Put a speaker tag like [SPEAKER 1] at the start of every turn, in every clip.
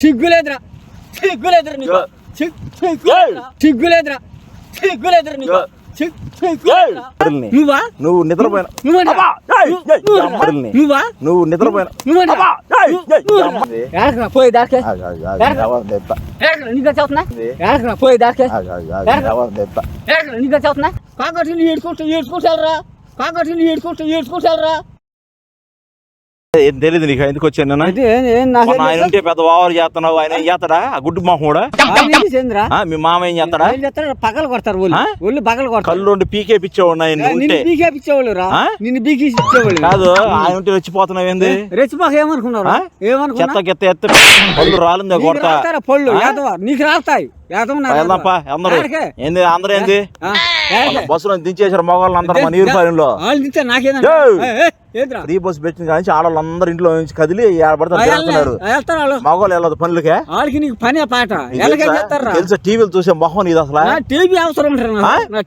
[SPEAKER 1] సిగ్గులేదురా. సిగ్గులేదురా నీకు. సిగ్- సిగ్గులేదురా. సిగ్గులేదురా నీకు. నువ్వా?
[SPEAKER 2] నువ్వు నిద్రపోయిన.
[SPEAKER 1] నువ్వా?
[SPEAKER 2] నువ్వు నిద్రపోయిన
[SPEAKER 1] పోయి దాకే నీకు చదువుతున్నా పోయి దాకే నీకు చదువుతున్నా కాకటి ఏడుకుంటూ ఏడుకుంటారా కాకటి ఏడుకుంటూ ఏడుకుంటారా
[SPEAKER 2] ఏం తెలియదు నీకు ఎందుకు వచ్చాను ఆయన ఉంటే పెద్ద ఓవర్ చేస్తున్నావు ఆయన ఏం చేస్తాడా? ఆ గుడ్డు మొహం కూడా మీ మామ ఏం చేస్తాడా?
[SPEAKER 1] పగలు కొడతారు ఒళ్ళు పగలు కొడతారు.
[SPEAKER 2] కళ్ళు ఉండి పీకే పిచ్చేవాడు ఆయన ఉంటే?
[SPEAKER 1] నిన్ను బీకేసి ఇచ్చేవాళ్ళు
[SPEAKER 2] కాదు ఆయన ఉంటే రెచ్చిపోతున్నావు ఏంది?
[SPEAKER 1] రెచ్చిపోక ఏమనుకున్నారు? ఏమనుకున్నా?
[SPEAKER 2] చెత్త ఎత్త పళ్ళు రాలిందా
[SPEAKER 1] నీకు
[SPEAKER 2] కొడతా.
[SPEAKER 1] పళ్ళు? నీకు రాస్తాయి.
[SPEAKER 2] అందరూ. ఏంది అందరూ ఏంది. బస్సులో దించేసారు మగవాళ్ళు అందరూ మన నీరుపాలెంలో
[SPEAKER 1] వాళ్ళు తింటే
[SPEAKER 2] ఫ్రీ బస్ పెట్టిన కానీ ఆడవాళ్ళు అందరూ ఇంట్లో నుంచి కదిలి
[SPEAKER 1] వాళ్ళు?
[SPEAKER 2] మగవాళ్ళు వెళ్ళదు పనులకే.
[SPEAKER 1] వాళ్ళకి నీకు పనే పాట.
[SPEAKER 2] తెలుసా? టీవీలు చూసే మొహం నీది అసలు?
[SPEAKER 1] టీవీ అవసరం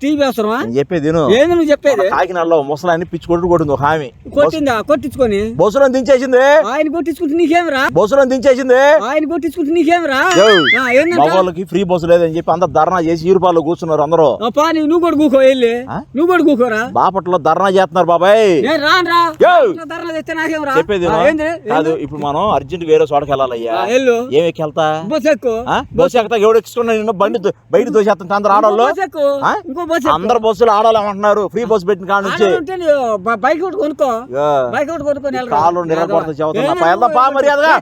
[SPEAKER 1] టీవీ అవసరమా?
[SPEAKER 2] చెప్పేది.
[SPEAKER 1] ఏంది నువ్వు చెప్పేది?
[SPEAKER 2] కాకినాడలో ముసలాన్ని పిచ్చి కొట్టు కొట్టింది ఒక హామీ
[SPEAKER 1] కొట్టిందా? కొట్టించుకొని?
[SPEAKER 2] బస్సులో దించేసింది.
[SPEAKER 1] ఆయన కొట్టించుకుంటే నీకేమిరా?
[SPEAKER 2] బస్సులో దించేసింది.
[SPEAKER 1] ఆయన కొట్టించుకుంటే నీకేమిరా?
[SPEAKER 2] మగవాళ్ళకి ఫ్రీ బస్సు లేదని చెప్పి అందరు ధర్నా చేసి ఈరుపాల్లో కూర్చున్నారు అందరూ.
[SPEAKER 1] నువ్వు కూడా కూకో వెళ్ళి? నువ్వు కూడా కూకోరా?
[SPEAKER 2] బాపట్లో ధర్నా చేస్తున్నారు బాబాయ్.
[SPEAKER 1] రాను రా. తెస్తే నాకేం రా.
[SPEAKER 2] చెప్పేది కాదు ఇప్పుడు మనం అర్జెంట్ వేరే చోటకి వెళ్ళాలయ్యా.
[SPEAKER 1] ఆ, వెళ్ళు.
[SPEAKER 2] ఏమి ఎక్కి వెళ్తా?
[SPEAKER 1] బస్
[SPEAKER 2] ఎక్కతా ఎవడు నిన్ను బండి బయట దోసేస్తుంటే అందరు ఆడవాళ్ళు
[SPEAKER 1] బస్ బస్.
[SPEAKER 2] అందరు బస్సులు ఆడవాళ్ళు ఏమంటున్నారు? ఫ్రీ బస్సు పెట్టిన కాడ నుంచి.
[SPEAKER 1] బైక్ ఒకటి కొనుక్కో. బైక్ ఒకటి కొనుక్కొని.
[SPEAKER 2] కాళ్ళు చెబుతున్నా. వెళ్దాం, పా? మర్యాదగా.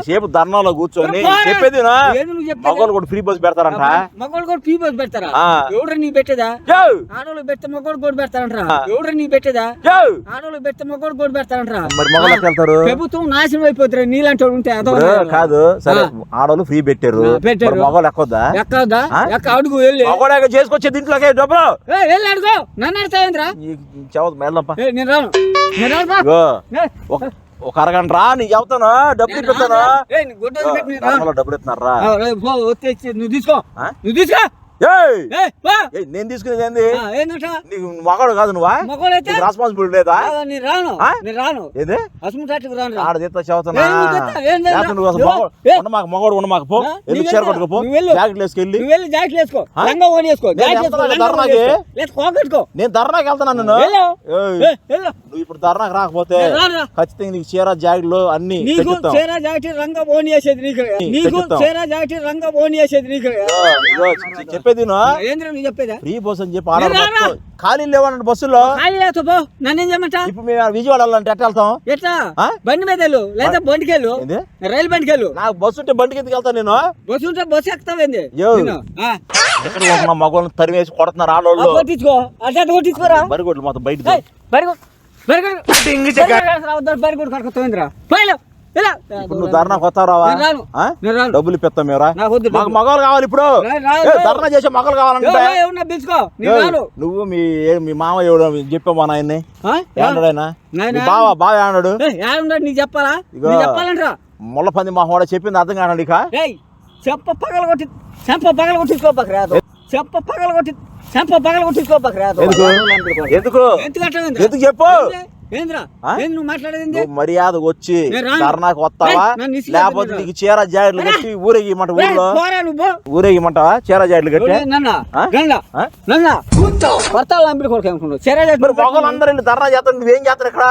[SPEAKER 2] సేపు ధర్నాలో కూర్చొని. చెప్పేది? మగవాళ్ళు కూడా ఫ్రీ బస్ పెడతారంట.
[SPEAKER 1] మగవాళ్ళు కూడా పీ బస్ పెడతారా?
[SPEAKER 2] ఆ.
[SPEAKER 1] ఎవడ్రా నీ పెట్టేదా?
[SPEAKER 2] ఏయ్,
[SPEAKER 1] ఆడవాళ్ళు పెడితే మగవాళ్ళు కూడా పెడతారంటరా.
[SPEAKER 2] ఆ.
[SPEAKER 1] ఎవడ్రా నీ పెట్టేదా?
[SPEAKER 2] ఏయ్.
[SPEAKER 1] ఆడవాళ్ళు పెడితే మగవాళ్ళు కూడా పెడతారంటరా.
[SPEAKER 2] మరి మగవాళ్ళు ఎట్లా వెళ్తారు?
[SPEAKER 1] ప్రభుత్వం నాశనం అయిపోతారు నీలాంటి ఉంటే. అదో
[SPEAKER 2] కాదు. సరే ఆడవాళ్ళు ఫ్రీ పెట్టారు.
[SPEAKER 1] పెట్టారు. ఎక్కదా
[SPEAKER 2] ఆ?
[SPEAKER 1] ఎక్క అడుగు వెళ్ళి.
[SPEAKER 2] మగవాడు చేసుకొచ్చే దీంట్లోకే డబ్బులు
[SPEAKER 1] వెళ్ళి అడుగు. నన్ను నేను రాను. నేను రాను ఏయ్,
[SPEAKER 2] ఒక అరగంట రా నీకు చెబుతాను డబ్బులు ఇప్పిస్తాను డబ్బులు ఇస్తున్నారా?
[SPEAKER 1] నువ్వు తీసుకో? నువ్వు తీసుకో.
[SPEAKER 2] నేను తీసుకునేది ఏంది? నీకు మగవాడు కాదు నువ్వా? రెస్పాన్సిబిలిటీ లేదా?
[SPEAKER 1] నేను రాను? నేను రాను.
[SPEAKER 2] ఏది?
[SPEAKER 1] రాను.
[SPEAKER 2] ఆడ చేస్తా చదువుతున్నా నువ్వు అసలు మాకు మగవాడు ఉన్న మాకు పో? ఎందుకు చీర. జాకెట్లు వేసుకెళ్ళి.
[SPEAKER 1] నువ్వు వెళ్ళి జాకెట్ వేసుకో.
[SPEAKER 2] ఆ?
[SPEAKER 1] లంగా ఓని వేసుకో.
[SPEAKER 2] నేను
[SPEAKER 1] జాకెట్ వేసుకో
[SPEAKER 2] ధర్నాకి.
[SPEAKER 1] వేసుకో. లేదా కోకట్టుకో
[SPEAKER 2] నేను ధర్నాకి వెళ్తాను నేను
[SPEAKER 1] ఏ,
[SPEAKER 2] నువ్వు ఇప్పుడు ధర్నాకి రాకపోతే. ఖచ్చితంగా నీకు చీర జాకెట్లు అన్ని
[SPEAKER 1] నీకు. చీర జాకెట్ రంగ ఓని వేసేది నీకు నీకు. చీర జాకెట్ రంగ ఓని వేసేది నీకు
[SPEAKER 2] చెప్పేది
[SPEAKER 1] నువ్వు చెప్పేదా?
[SPEAKER 2] ఫ్రీ బస్ అని చెప్పి ఆర్డర్ ఖాళీ లేవనంటే బస్సులో
[SPEAKER 1] ఖాళీ లేకపోతే పో. నన్నేం చేయమంటా?
[SPEAKER 2] ఇప్పుడు మేము విజయవాడ వెళ్ళాలంటే ఎట్లా వెళ్తాం?
[SPEAKER 1] ఎట్లా? బండి మీద వెళ్ళు. లేదా బండికి వెళ్ళు. రైలు బండికి వెళ్ళు.
[SPEAKER 2] నాకు బస్సు ఉంటే బండికి ఎందుకు వెళ్తాను నేను?
[SPEAKER 1] బస్సు ఉంటే బస్సు ఎక్కుతావేంది
[SPEAKER 2] మగవాళ్ళని తరివేసి కొడుతున్నారు ఆడవాళ్ళు
[SPEAKER 1] కొట్టించుకో. అట్లా కొట్టించుకోరా?
[SPEAKER 2] బరిగొడ్లు మొత్తం బయట
[SPEAKER 1] ఏయ్,
[SPEAKER 2] డబ్బులు ఇప్పిస్తాం మేరా మాకు. మగవాళ్ళు కావాలి ఇప్పుడు. ధర్నా చేసే మగలు కావాలంటే. నువ్వు మీ మీ మామ ఎవడు చెప్పావు మా నాయన్ని?
[SPEAKER 1] ఆ?
[SPEAKER 2] ఏమన్నాడు ఆయన
[SPEAKER 1] నాయనా?
[SPEAKER 2] మీ బావ ఏమన్నాడు?
[SPEAKER 1] ఏయ్, ఏడున్నాడు నీకు చెప్పాలా? చెప్పాలంటరా
[SPEAKER 2] ముళ్ళ పంది మా వాడు చెప్పింది అర్థం కానండి ఇక.
[SPEAKER 1] ఏయ్ చెంప పగల కొట్టి చెంప పగల కొట్టించుకోపక రాదు చెంప పగల కొట్టి చెంప పగల కొట్టించుకోపక రాదు.
[SPEAKER 2] ఎందుకు? ఎందుకు? చెప్పు?
[SPEAKER 1] నువ్వు మాట్లాడేది?
[SPEAKER 2] మర్యాద వచ్చి. ధర్నాకు వస్తావా? లేకపోతే. నీకు చీర జాకెట్లు కట్టి ఊరేగిమంట
[SPEAKER 1] నువ్వు.
[SPEAKER 2] ఊరేగిమంటావా? చీర జాకెట్లు కట్టి?
[SPEAKER 1] భర్తలు కొడుకు అనుకున్నావు
[SPEAKER 2] మరి మగవాళ్ళందరూ వెళ్ళి ధర్నా చేస్తారు నువ్వేం చేస్తారు ఇక్కడ?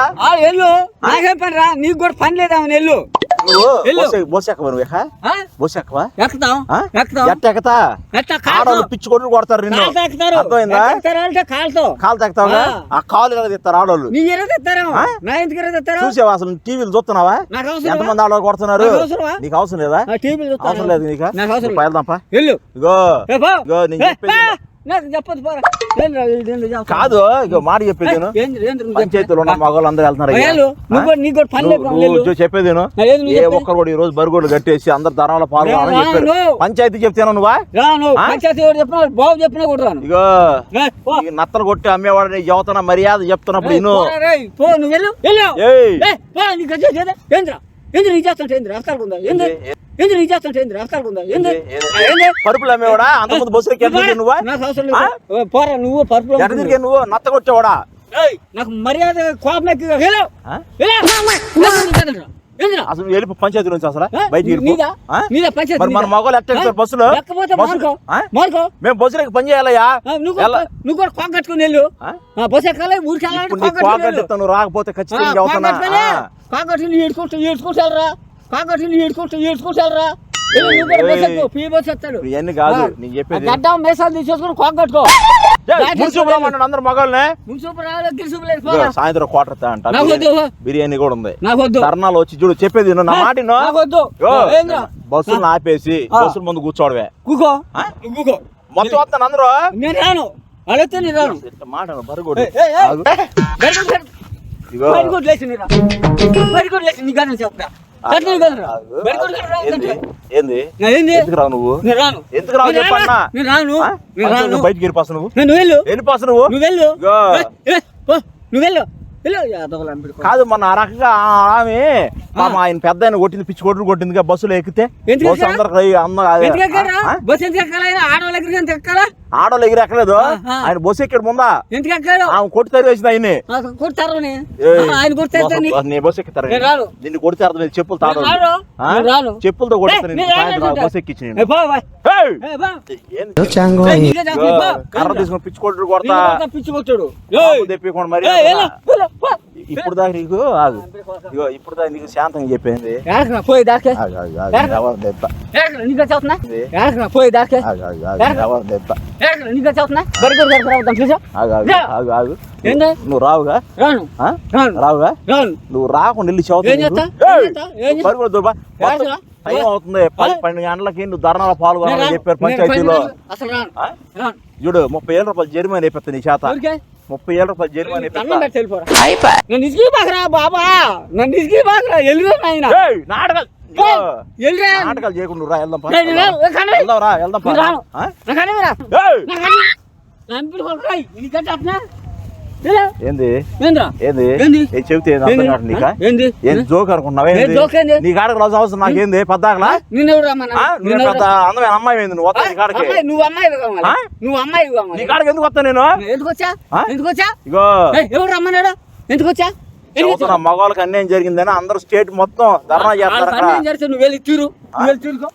[SPEAKER 1] వెళ్ళు. నాకేం పని రా నీకు కూడా పని లేదా వెళ్ళు.
[SPEAKER 2] నువ్వు
[SPEAKER 1] వెళ్ళు.
[SPEAKER 2] బస్సు ఎక్క- బస్సు ఎక్కవా నువ్వు ఎక్క
[SPEAKER 1] ఆ?
[SPEAKER 2] బస్సు ఎక్కవా
[SPEAKER 1] ఎక్కుతాం
[SPEAKER 2] ఆ?
[SPEAKER 1] ఎక్కుతాం
[SPEAKER 2] ఎట్ట ఎక్కుతా?
[SPEAKER 1] ఎట్లా కాలుతో
[SPEAKER 2] ఆడవాళ్ళు పిచ్చి కొట్టుడు కొడతారు నిన్ను. అర్థమైందా?
[SPEAKER 1] కాలుతో.
[SPEAKER 2] కాలు తెక్తావుగా?
[SPEAKER 1] ఆ.
[SPEAKER 2] కాలు ఎలా తెస్తారు చూసావా అసలు టీవీలు చూస్తున్నావా? ఎంతమంది ఆడవాళ్ళు కొడుతున్నారు?
[SPEAKER 1] నాకు
[SPEAKER 2] అవసరం లేదా? అవసరం లేదు నీకు?
[SPEAKER 1] వెళ్ళు.
[SPEAKER 2] ఇగో. ఇగో నేను చెప్పేది
[SPEAKER 1] చెప్పదు పోరా.
[SPEAKER 2] కాదు ఇగో మాట చెప్పేది పంచాయతీలో ఉన్న మగవాళ్ళు అందరూ వెళ్తున్నారు
[SPEAKER 1] చెప్పేది?
[SPEAKER 2] ఏ? ఒక్కరు కూడా ఈ రోజు బరిగోడు కట్టేసి అందరు ధరంలో పాల్గొనాలని చెప్పారు. పంచాయతీ చెప్తాను నువ్వా?
[SPEAKER 1] రాను
[SPEAKER 2] ఆ?
[SPEAKER 1] పంచాయతీ వాడు చెప్పినా బాబు చెప్పినా కూడా రాను.
[SPEAKER 2] ఇగో
[SPEAKER 1] ఏ, పో.
[SPEAKER 2] ఈ నత్తలు కొట్టి అమ్మేవాడిని యువతన మర్యాద చెప్తున్నప్పుడు
[SPEAKER 1] నువ్వు ఏదో? నీ చేస్తుంటే ఏంది అర్థాలు ఉందా ఏంది
[SPEAKER 2] ఏంది?
[SPEAKER 1] నీ చేస్తుంటే ఏంది అర్థాలు ఉందా ఏంది
[SPEAKER 2] పరుపులు అమ్మేవాడా అంతకుముందు నువ్వా
[SPEAKER 1] పోరా నువ్వు పరుపులో
[SPEAKER 2] ఎట్లా తిరిగా నువ్వు నత్త కొట్టేవాడా
[SPEAKER 1] ఏయ్, నాకు మర్యాద కోపం
[SPEAKER 2] ఆ? అసలు వెళ్ళి పంచాయతీ నుంచి అసలు? మరి మన? మగవాళ్ళు? బస్సులో? బస్సులో- మేము బస్సులకి పని చేయాలయ్యా.
[SPEAKER 1] నువ్వు? కూడా- కాక్ కట్టుకుని వెళ్ళు. బస్సు ఎక్కాలి ఊరికి వెళ్ళాలి
[SPEAKER 2] రాకపోతే ఖచ్చితంగా చెబుతున్నా. ఆ.
[SPEAKER 1] కాకట్టుని ఏడుకుంటూ ఏడుకుంటారా కాకట్టుని ఏడుకుంటూ ఏడుకుంటారా
[SPEAKER 2] ఇవన్నీ కాదు చెప్పేది.
[SPEAKER 1] గడ్డ మేసాలు తీసేసుకుని
[SPEAKER 2] అందరు సాయంత్రం క్వార్టర్ అంట. బిర్యానీ- కూడా ఉంది. ధర్నాలు వచ్చి చూడు చెప్పేది నా మాట? బస్సులను ఆపేసి. బస్సుల ముందు
[SPEAKER 1] కూకో. కూకో.
[SPEAKER 2] మొత్తం వస్తాను అందరూ?
[SPEAKER 1] నేను రాను. అడిగితే నేను రాను.
[SPEAKER 2] మాట బరగొడు.
[SPEAKER 1] వదిలేసి నీ గదని చెప్తా
[SPEAKER 2] ఏంది? ఎందుకు రావు నువ్వు? ఎందుకు రావు చెప్పన్నా?
[SPEAKER 1] రాను.
[SPEAKER 2] నువ్వు?
[SPEAKER 1] వెళ్ళు. వెళ్ళు. వెళ్ళు.
[SPEAKER 2] కాదు మొన్న ఆ రకంగా ఆమె పాపం ఆయన పెద్ద ఆయన కొట్టింది పిచ్చి కొట్టుడు కొట్టిందిగా బస్సులో ఎక్కితే. బస్సు? అందరికి అందరూ
[SPEAKER 1] ఆడవాళ్ళ
[SPEAKER 2] ఆడోళ్ళు ఎగిరి ఎక్కలేదు
[SPEAKER 1] ఆ, ఆ.
[SPEAKER 2] ఆయన బస్సు ఎక్కాడు ముందా? ఆమె కొట్టి తరివేసింది ఆయన్ని.
[SPEAKER 1] ఆ, కొడతారు నీ.
[SPEAKER 2] ఏయ్,
[SPEAKER 1] ఆ, ఆయన నీ?
[SPEAKER 2] బస్సు- ఎక్కుతారు. నిన్ను కొడితే అర్థం లేదు, చెప్పులు తాడు
[SPEAKER 1] రాను.
[SPEAKER 2] చెప్పులతో కొడుతాను. బస్సు ఎక్కించి. కర్ర తీసుకుని పిచ్చి కొట్టుడు
[SPEAKER 1] నీ
[SPEAKER 2] కొడతా
[SPEAKER 1] కొడుకు పిచ్చి కొట్టాడు.
[SPEAKER 2] ఆపు తెప్పికుండా మరి ఇప్పుడు దాకా నీకు ఆగు. ఇగో ఇప్పుడు దాకా నీకు శాంతంగా చెప్పింది.
[SPEAKER 1] పోయి దాకే. పోయి?
[SPEAKER 2] నువ్వు రావుగా?
[SPEAKER 1] రాను.
[SPEAKER 2] రావుగా?
[SPEAKER 1] రాను.
[SPEAKER 2] నువ్వు రాకుండా వెళ్ళి
[SPEAKER 1] ఏం చేస్తా? ఏం చేస్తా? ఏం చేస్తా?
[SPEAKER 2] చదువు టైం అవుతుంది. పది పన్నెండు గంటలకి నువ్వు ధర్నాలో పాల్గొనాలని. చెప్పారు పంచాయతీలో. చూడు ముప్పై ఏళ్ళ రూపాయలు జరిమానా అయిపోతుంది నీ చేత. ముప్పై ఏళ్ళ రూపాయలు జరిమానా
[SPEAKER 1] దండం పెట్టి వెళ్ళిపోరా నన్ను ఇసుకి బాకరా బాబా నన్ను ఇసుకి బాకరా ఎల్లురా నాయన
[SPEAKER 2] ఏయ్, నాటకాలు
[SPEAKER 1] ఏయ్,
[SPEAKER 2] నాటకాలు చేయకుండా రా వెళ్దాం పా.
[SPEAKER 1] ఏయ్, నేను రాను. ఏ, కనవే.
[SPEAKER 2] వెళ్దాం రా వెళ్దాం పా.
[SPEAKER 1] నేను రాను.
[SPEAKER 2] ఆ?
[SPEAKER 1] నా కనవేరా
[SPEAKER 2] ఏయ్,
[SPEAKER 1] నా కనవే నంపిడి కొడుకురాయ్ నీకంటే అట్నా ఎలా
[SPEAKER 2] ఏంది
[SPEAKER 1] ఏంద్రా
[SPEAKER 2] ఏంది?
[SPEAKER 1] ఏంది?
[SPEAKER 2] చెబితే జోక్ అనుకున్నావా? నీ కాడకు రోజు అవసరం నాకేంది పద్దాకలా? పెద్ద అందమైన అమ్మాయి ఏంది నువ్వు వస్తా నీ కాడకి.
[SPEAKER 1] అమ్మాయి నువ్వు అమ్మాయి కావాలి.
[SPEAKER 2] ఆ?
[SPEAKER 1] నువ్వు అమ్మాయి
[SPEAKER 2] నీ
[SPEAKER 1] కావాలి
[SPEAKER 2] కాడకి ఎందుకు వస్తా నేను?
[SPEAKER 1] ఎందుకు వచ్చా?
[SPEAKER 2] ఆ?
[SPEAKER 1] ఎందుకు వచ్చా?
[SPEAKER 2] ఇగో.
[SPEAKER 1] ఏయ్, ఎవరు రమ్మన్నాడు ఎందుకు వచ్చా? ఎందుకు వచ్చా?
[SPEAKER 2] చెబుతున్నా మగవాళ్ళకి అన్యాయం జరిగిందని అందరూ స్టేట్ మొత్తం ధర్నా చేస్తారు
[SPEAKER 1] నువ్వు వెళ్ళి తీరు. నువ్వు వెళ్ళి తీరుకో.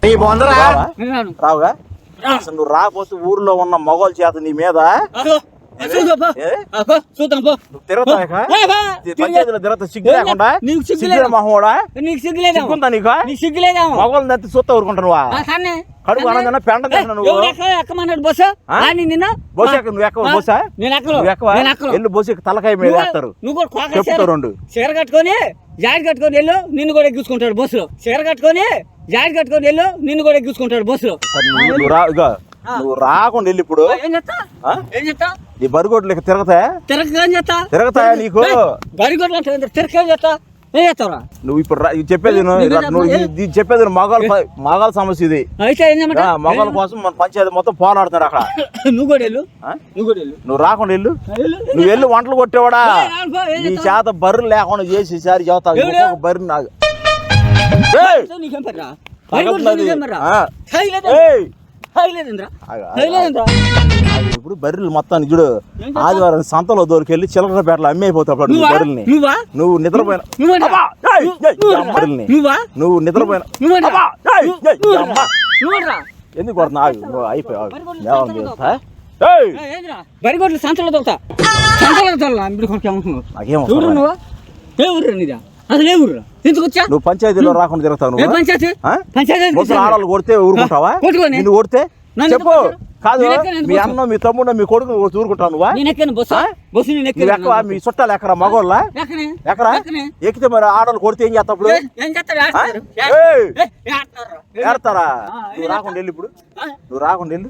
[SPEAKER 2] రావా?
[SPEAKER 1] నేను రాను.
[SPEAKER 2] రావుగా? నువ్వు రాకపోతే ఊర్లో ఉన్న మగవాళ్ళ చేత నీ మీద
[SPEAKER 1] చూద్దాం పో. నీకు?
[SPEAKER 2] మహోడా? సిగ్గుందా మగవాళ్ళని చూస్తా. కడుపు నువ్వు?
[SPEAKER 1] ఎక్కమన్నాడు? అని నిన్న?
[SPEAKER 2] నువ్వు ఎక్కవ?
[SPEAKER 1] నేను ఎక్కను. నేను ఎక్కను.
[SPEAKER 2] ఎల్లు తలకాయ మీద
[SPEAKER 1] నువ్వు-
[SPEAKER 2] వేస్తారు
[SPEAKER 1] నువ్వు కూడా కోక
[SPEAKER 2] చెప్తా
[SPEAKER 1] చీర-
[SPEAKER 2] రెండు.
[SPEAKER 1] చీర కట్టుకొని జాకెట్ కట్టుకొని వెళ్ళు నిన్ను కూడా ఎగ్గించుకుంటాడు బస్సులో చీర కట్టుకొని జాకెట్ కట్టుకొని వెళ్ళు నిన్ను కూడా ఎగ్గించుకుంటాడు బస్సులో
[SPEAKER 2] నువ్వు రాకుండా వెళ్ళి ఇప్పుడు. ఈ బరిగొడ్లు ఇక తిరగతా
[SPEAKER 1] తిరగ ఏం చెప్తా
[SPEAKER 2] తిరగతాయా నీకు? నువ్వు ఇప్పుడు చెప్పేది నువ్వు చెప్పేది. మగాళ్ళ మగాళ్ళ సమస్య ఇది. మగాళ్ళ కోసం మన పంచాయతీ మొత్తం పోరాడుతారు అక్కడ.
[SPEAKER 1] నువ్వు కూడా వెళ్ళు? నువ్వు
[SPEAKER 2] రాకుండా వెళ్ళు. నువ్వు వెళ్ళి వంటలు కొట్టేవాడా? నీ? చేత బర్రెలు లేకుండా చేసి
[SPEAKER 1] ఎవడు?
[SPEAKER 2] ఇంకొక బర్రె నాకు ఇప్పుడు బర్రెలు మొత్తాన్ని చూడు? ఆదివారం సంతలో దొరికెళ్ళి చిల్లర పేటలు అమ్మి అయిపోతావు అప్పుడు
[SPEAKER 1] నువ్వా?
[SPEAKER 2] బర్రెల్ని.
[SPEAKER 1] నువ్వా?
[SPEAKER 2] నువ్వు నిద్రపోయిన!
[SPEAKER 1] నువ్వు-
[SPEAKER 2] బర్రెల్ని. నిద్రపోయిన? ఎందుకు కొడుతున్నా? ఆగు.
[SPEAKER 1] బరిగొడ్లు సంతలో దొరుకుతా? సంతలో తోలా ఇప్పుడు కొంచెం ఏమంటున్నావు?
[SPEAKER 2] నాకేం
[SPEAKER 1] ఎవరు
[SPEAKER 2] అవసరం
[SPEAKER 1] నువ్వా? ఏ ఊరు నీదా? అసలు ఊరు ఎందుకు వచ్చా?
[SPEAKER 2] నువ్వు పంచాయతీలో రాకుండా తిరుగుతావు నువ్వు
[SPEAKER 1] పంచాయతీ? పంచాయతీ
[SPEAKER 2] ఆడవాళ్ళు కొడితే ఊరుకుంటావా?
[SPEAKER 1] కొట్టుకొని.
[SPEAKER 2] నిన్ను కొడితే? చెప్పు. కాదు
[SPEAKER 1] ఎక్కడ
[SPEAKER 2] మీ అన్న మీ తమ్ముడు మీ కొడుకు ఊరుకుంటావు నువ్వా ఎక్కవా? మీ చుట్టాలు ఎక్కరా? మగోళ్ళ?
[SPEAKER 1] ఎక్కనే?
[SPEAKER 2] ఎక్కితే మరి ఆడవాళ్ళు కొడితే ఏం
[SPEAKER 1] ఏస్తారు.
[SPEAKER 2] ఏడతారా నువ్వు రాకుండా వెళ్ళి ఇప్పుడు? నువ్వు రాకుండా వెళ్ళు.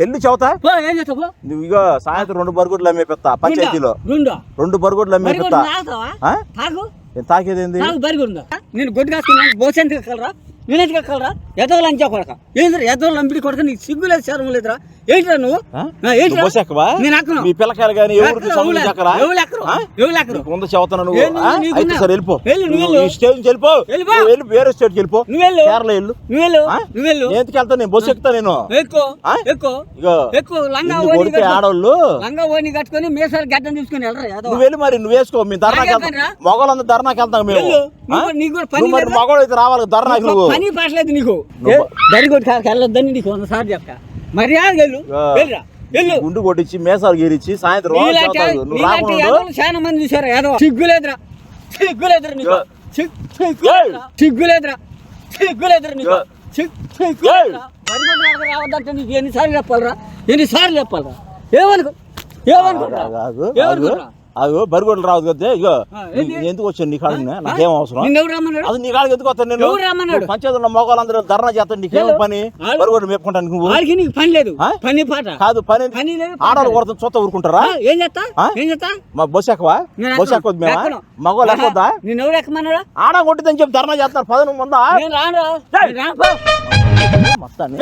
[SPEAKER 2] వెళ్ళి
[SPEAKER 1] పో
[SPEAKER 2] నువ్వు ఇగో సాయంత్రం రెండు బరుగుడ్లు అమ్మే పెత్తా పంచాయతీలో. రెండు బరుగుడ్లు అమ్మే
[SPEAKER 1] తాకేది
[SPEAKER 2] నేను తాకేదేంది
[SPEAKER 1] నేను గొడ్డు కాసుకున్నాను బోస్ కలరా? ఎక్కలరా నేను ఎందుకు ఎక్కలరా ఎదవలు అంచా కొడక ఏంద్రా ఎదవలు లంపిడి కొడక నీకు సిగ్గు లేదు శరం లేదురా. ఏంట్రా నువ్వు? ఏంట్రా? నేను.
[SPEAKER 2] మీ పిల్లకాయలు కానీ
[SPEAKER 1] ఎవరు ఎవరు
[SPEAKER 2] నువ్వు. సరే వెళ్ళిపో.
[SPEAKER 1] వెళ్ళు,
[SPEAKER 2] స్టేజ్ వెళ్ళిపో. వేరే స్టేట్కి వెళ్ళిపో.
[SPEAKER 1] వెళ్ళు.
[SPEAKER 2] కేరళ ఎందుకు నేను బస్సు ఎక్కుతా నేను.
[SPEAKER 1] ఎక్కువ.
[SPEAKER 2] ఆ?
[SPEAKER 1] ఎక్కువ.
[SPEAKER 2] ఇగో.
[SPEAKER 1] ఎక్కువ. లంగా.
[SPEAKER 2] ఆడవాళ్ళు
[SPEAKER 1] ఓని కట్టుకొని గడ్డం తీసుకొని వెళ్ళరా యాదవ.
[SPEAKER 2] నువ్వు వెళ్ళి మరి నువ్వు వేసుకో. మీ ధర్నాకి వెళ్తాం.
[SPEAKER 1] నాకేంటరా?
[SPEAKER 2] మగవాళ్ళందరూ ధర్నాకి వెళ్తాం మేము.
[SPEAKER 1] నీకు- నీకు?
[SPEAKER 2] మగవాడు అయితే రావాలి ధర్నాకి నువ్వు.
[SPEAKER 1] పని పాటలేదు నీకు. దరిగొట్టి కాడికి వెళ్ళొద్దని నీకు వందసార్లు చెప్తా. మర్యాద వెళ్ళు. వెళ్ళరా? వెళ్ళు.
[SPEAKER 2] గుండు కొట్టించి మేసాలు గీరిచ్చి సాయంత్రం
[SPEAKER 1] చాలా మంది చూసారు యాదవ. సిగ్గులేదురా సిగ్గులేదురా నీకు. సిగ్గులేదురా సిగ్గులేదురా నీకు. రావద్దంటే నీకు ఎన్నిసార్లు చెప్పాలరా? ఎన్నిసార్లు చెప్పాలరా? ఏమనుకో ఏమనుకుంటా ఏమనుకుంటా
[SPEAKER 2] ఆగు బరిగొడ్లు రావద్దు కదా ఇగో ఎందుకు వచ్చాను నీ కాడికి? నాకేం అవసరం? అది నీ కాడికి ఎందుకు వస్తాను నేను
[SPEAKER 1] ఎవరు?
[SPEAKER 2] పంచాయతీలో మగవాళ్ళందరూ ధర్నా చేస్తాను నీకేం. పని. బరిగొడ్లు మేపుకుంటాను నువ్వు?
[SPEAKER 1] వాడికి నీకు పని లేదు? పని పాట.
[SPEAKER 2] కాదు పని ఆడవాళ్ళు కొడతాను చూస్తా ఊరుకుంటారా?
[SPEAKER 1] ఏం చేస్తా? ఏం చేస్తా?
[SPEAKER 2] మా బస్సు ఎక్కవా?
[SPEAKER 1] నేను
[SPEAKER 2] బస్సు
[SPEAKER 1] ఎక్కను.
[SPEAKER 2] ఎక్కవద్దు మేమా. మగవాళ్ళు ఎక్కవద్దా?
[SPEAKER 1] నిన్నెవరు ఎక్కమన్నాడా
[SPEAKER 2] ఆడ కొట్టిందని చెప్పి ధర్నా చేస్తున్నారు పదను ముందా?
[SPEAKER 1] నేను రాను నేను.
[SPEAKER 2] మొత్తాన్ని?